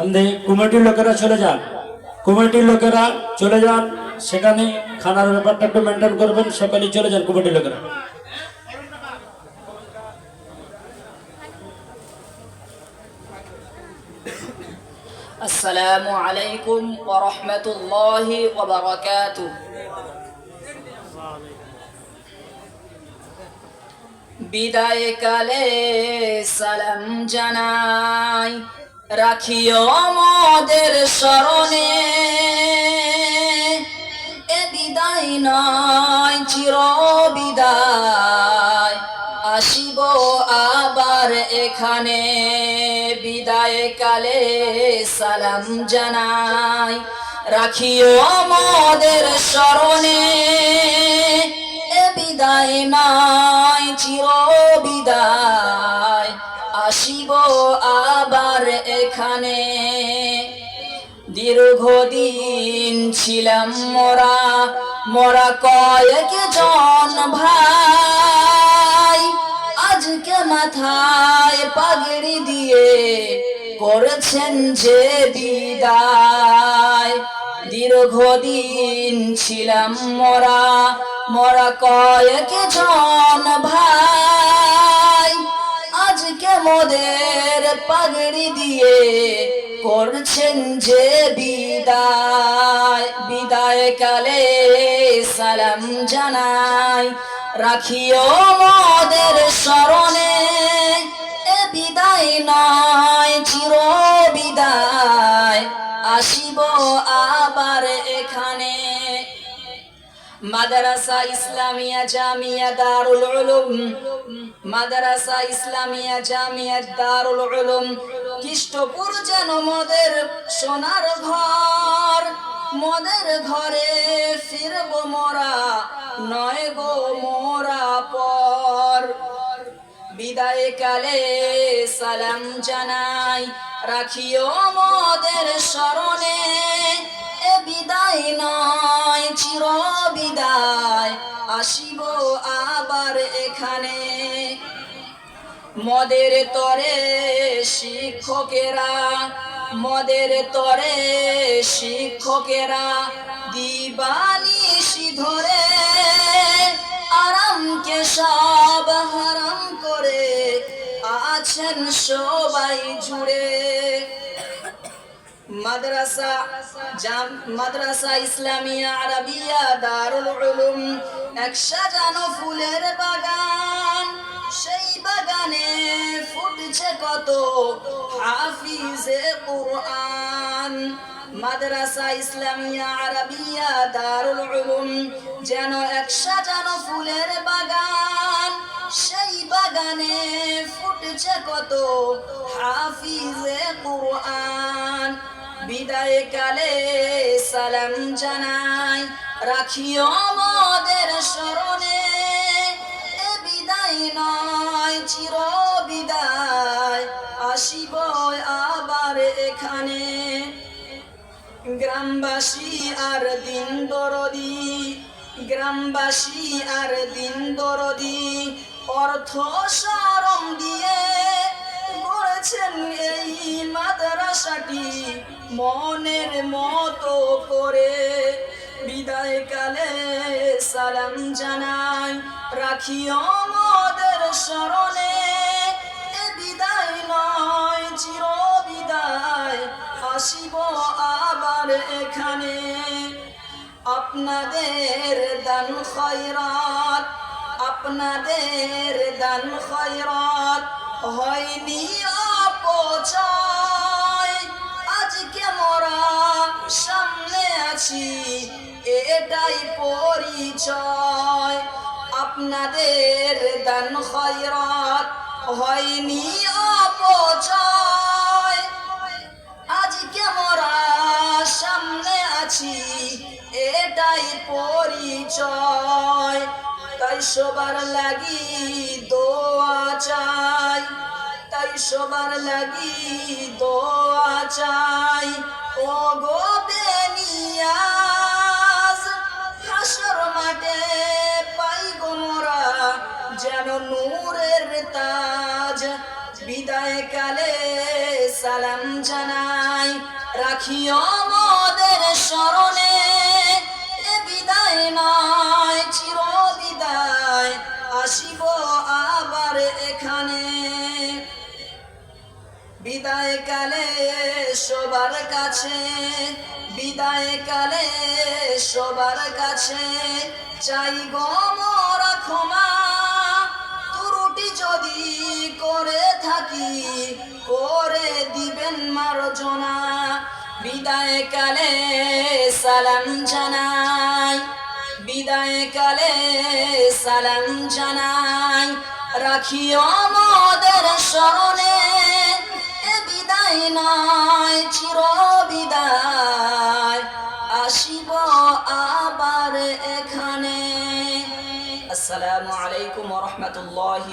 আমাদের কমিটির লোকেরা চলে যান। কমিটির লোকেরা চলে যান, সেখানে খানার ব্যাপারটা একটু মেনটেন করবেন সকালে চলে যান কমিটির লোকেরা। আসসালামু আলাইকুম ওয়া রাহমাতুল্লাহি ওয়া বারাকাতুহু। বিদায় কালে সালাম জানাই। রাখিও আমাদের স্মরণে। এ বিদায় নয়, চির বিদায়। আসিব আবার এখানে। বিদায় কালে সালাম জানাই। রাখিও আমাদের স্মরণে। এ বিদায় নয়, চির বিদায়। আসিব আবার এখানে। দীর্ঘদিন ছিলাম মোরা মোরা কয়েক জন ভাই। আজকে মাথায় পাগড়ি দিয়ে করেছেন যে বিদায়। দীর্ঘদিন ছিলাম মোরা মোরা কয়েক জন ভাই। আজকে মোদের পাগড়ি দিয়ে করছেন যে বিদায়। বিদায় কালে সালাম জানাই রাখিও মোদের মাদ্রাসা ইসলামিয়া জামিয়া দারুল উলুম। মাদারাসা ইসলামিয়া জামিয়া দারুল উলুম। কৃষ্টপুর যেন মদের সোনার ঘর। মদের ঘরে ফিরব মোরা, নয় গো মোরা পর। বিদায় কালে সালাম জানাই, রাখিও মদের স্মরণে। এ বিদায় নয় চির বিদায় আসিব আবার এখানে। মদের তরে শিক্ষকেরা, মদের তরে শিক্ষকেরা দিবানিশি ধরে আরামকে সব হারাম করে আছেন সবাই জুড়ে। মাদ্রাসা মাদ্রাসা ইসলামিয়া আরবিয়া দারুল উলুম এক সাজানো ফুলের বাগান, সেই বাগানে ফুটছে কত হাফিজে কুরআন। মাদ্রাসা ইসলামিয়া আরবিয়া দারুল উলুম, যেন এক সাজানো ফুলের বাগান, সেই বাগানে ফুটছে কত হাফিজে কুরআন। বিদায় কালে সালাম জানাই। রাখিও আমাদের স্মরণে। এ বিদায় নয়, চির বিদায়। আসিব আবার এখানে। গ্রামবাসী আর দিন দরদি, গ্রামবাসী আর দিন দরদি, অর্থ সরম দিয়ে গড়েছেন এই মাদ্রাসাটি। মনের মতো করে বিদায় কালে সালাম জানাই। রাখিও মোদের স্মরণে বিদায় নয়, চির বিদায়। আসিব আবার এখানে। আপনাদের দান খয়রাত, আপনাদের দান খয়রাত। হয়নি অপচয় এটাই পরিচয়। আপনাদের দান খয়রাত হয়নি অপচয়। আজকে মোরা সামনে আছি, এটাই পরিচয়। তাই সবার লাগি দোয়া চাই, তাই সবার লাগি দোয়া চাই। ও গো বেনিয়াজ যেন নূরের তাজ। বিদায় কালে সালাম জানাই। রাখিও মোদের স্মরণে। এ বিদায় নয় চির বিদায়। আসিব আবার এখানে। বিদায় কালে সবার কাছে। বিদায় কালে সবার কাছে। চাই গো বিদায় কালে সালাম জানাই, বিদায় কালে সালাম জানাই। রাখিও মোদের স্মরণে বিদায় নয়, চির বিদায়। আসিব আবার এখানে। আসসালামু আলাইকুম রহমতুল্লাহি